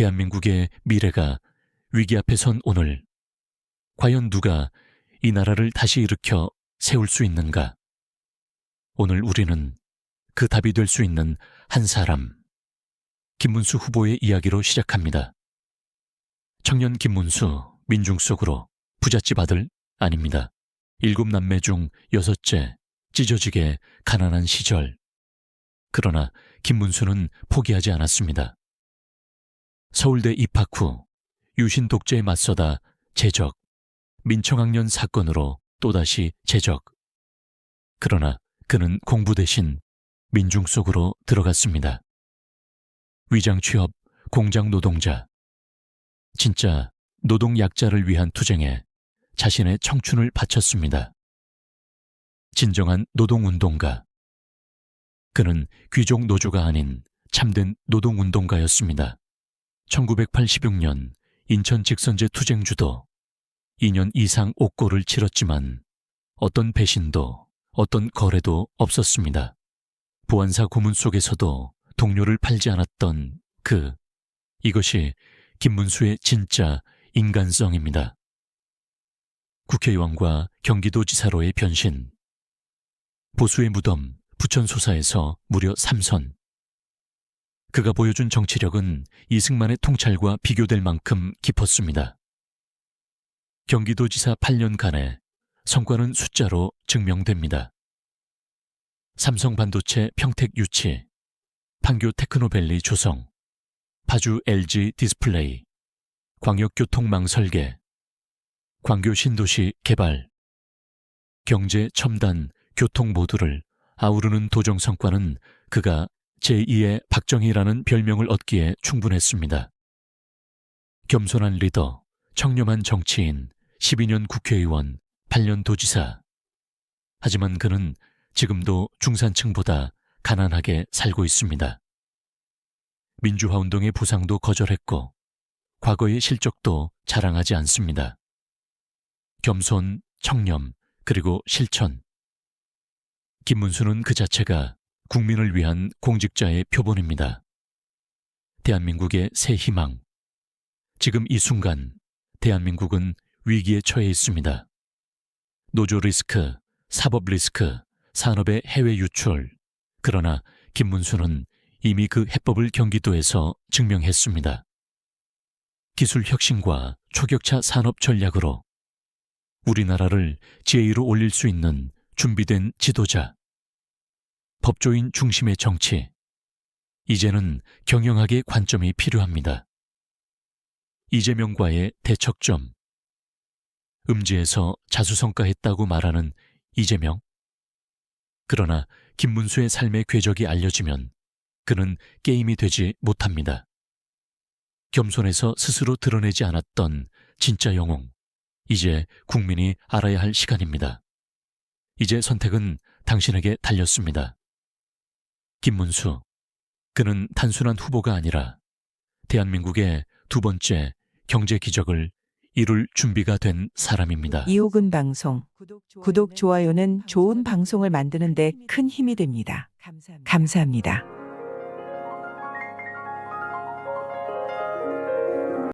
대한민국의 미래가 위기 앞에 선 오늘, 과연 누가 이 나라를 다시 일으켜 세울 수 있는가? 오늘 우리는 그 답이 될 수 있는 한 사람, 김문수 후보의 이야기로 시작합니다. 청년 김문수, 민중 속으로 부잣집 아들 아닙니다. 일곱 남매 중 여섯째, 찢어지게 가난한 시절. 그러나 김문수는 포기하지 않았습니다. 서울대 입학 후 유신 독재에 맞서다 제적, 민청학년 사건으로 또다시 제적. 그러나 그는 공부 대신 민중 속으로 들어갔습니다. 위장 취업, 공장 노동자. 진짜 노동 약자를 위한 투쟁에 자신의 청춘을 바쳤습니다. 진정한 노동운동가. 그는 귀족 노조가 아닌 참된 노동운동가였습니다. 1986년 인천 직선제 투쟁 주도 2년 이상 옥고를 치렀지만 어떤 배신도 어떤 거래도 없었습니다. 보안사 고문 속에서도 동료를 팔지 않았던 그 이것이 김문수의 진짜 인간성입니다. 국회의원과 경기도지사로의 변신 보수의 무덤 부천소사에서 무려 3선 그가 보여준 정치력은 이승만의 통찰과 비교될 만큼 깊었습니다. 경기도지사 8년간의 성과는 숫자로 증명됩니다. 삼성 반도체 평택 유치, 판교 테크노밸리 조성, 파주 LG 디스플레이, 광역교통망 설계, 광교 신도시 개발, 경제 첨단 교통 모두를 아우르는 도정 성과는 그가 제2의 박정희라는 별명을 얻기에 충분했습니다. 겸손한 리더, 청렴한 정치인, 12년 국회의원, 8년 도지사. 하지만 그는 지금도 중산층보다 가난하게 살고 있습니다. 민주화 운동의 보상도 거절했고 과거의 실적도 자랑하지 않습니다. 겸손, 청렴, 그리고 실천. 김문수는 그 자체가 국민을 위한 공직자의 표본입니다. 대한민국의 새 희망. 지금 이 순간 대한민국은 위기에 처해 있습니다. 노조 리스크, 사법 리스크, 산업의 해외 유출. 그러나 김문수는 이미 그 해법을 경기도에서 증명했습니다. 기술 혁신과 초격차 산업 전략으로 우리나라를 제2로 올릴 수 있는 준비된 지도자. 법조인 중심의 정치. 이제는 경영학의 관점이 필요합니다. 이재명과의 대척점. 음지에서 자수성가했다고 말하는 이재명. 그러나 김문수의 삶의 궤적이 알려지면 그는 게임이 되지 못합니다. 겸손해서 스스로 드러내지 않았던 진짜 영웅. 이제 국민이 알아야 할 시간입니다. 이제 선택은 당신에게 달렸습니다. 김문수. 그는 단순한 후보가 아니라 대한민국의 두 번째 경제 기적을 이룰 준비가 된 사람입니다. 이호근 방송 구독 좋아요는 좋은 방송을 만드는데 큰 힘이 됩니다. 감사합니다.